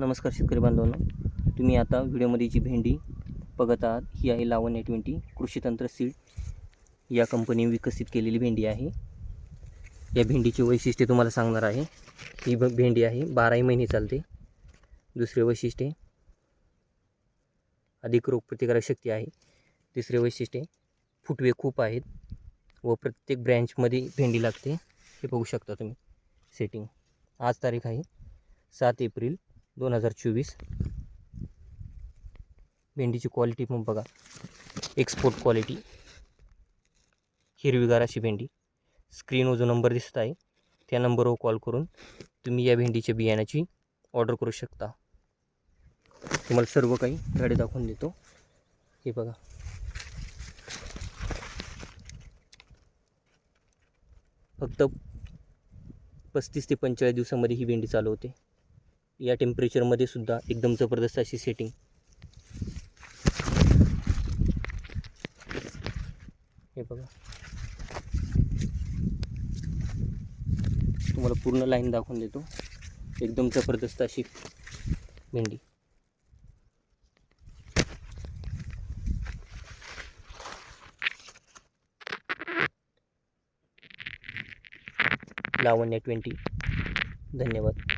नमस्कार शेतकरी बांधवांनो. तुम्ही आता व्हिडिओमध्ये जी भेंडी बघत आहात ही आहे लावण्य ट्वेंटी कृषी तंत्र सीड. या कंपनीने विकसित केलेली भेंडी आहे. या भेंडीची वैशिष्ट्ये तुम्हाला सांगणार आहे. ही ब भेंडी आहे बाराही महिने चालते. दुसरे वैशिष्ट्ये अधिक रोगप्रतिकारक शक्ती आहे. तिसरे वैशिष्ट्ये फुटवे खूप आहेत व प्रत्येक ब्रँचमध्ये भेंडी लागते. हे बघू शकता तुम्ही. सेटिंग आज तारीख आहे सात एप्रिल दोन हजार चोवीस. भेंडीची क्वालिटी पण बघा. एक्सपोर्ट क्वालिटी हिरवीगार अशी भेंडी. स्क्रीनवर जो नंबर दिसत आहे त्या नंबरवर कॉल करून तुम्ही या भेंडीच्या बियाण्याची ऑर्डर करू शकता. तुम्हाला सर्व काही गाडी दाखवून देतो. हे बघा. फक्त पस्तीस ते पंचेचाळीस दिवसामध्ये ही भेंडी चालू होते. या टेम्परेचरमध्ये सुद्धा एकदम जबरदस्त अशी सेटिंग हे बघा. तुम्हाला पूर्ण लाईन दाखवून देतो. एकदम जबरदस्त अशी भेंडी लावण्या ट्वेंटी धन्यवाद.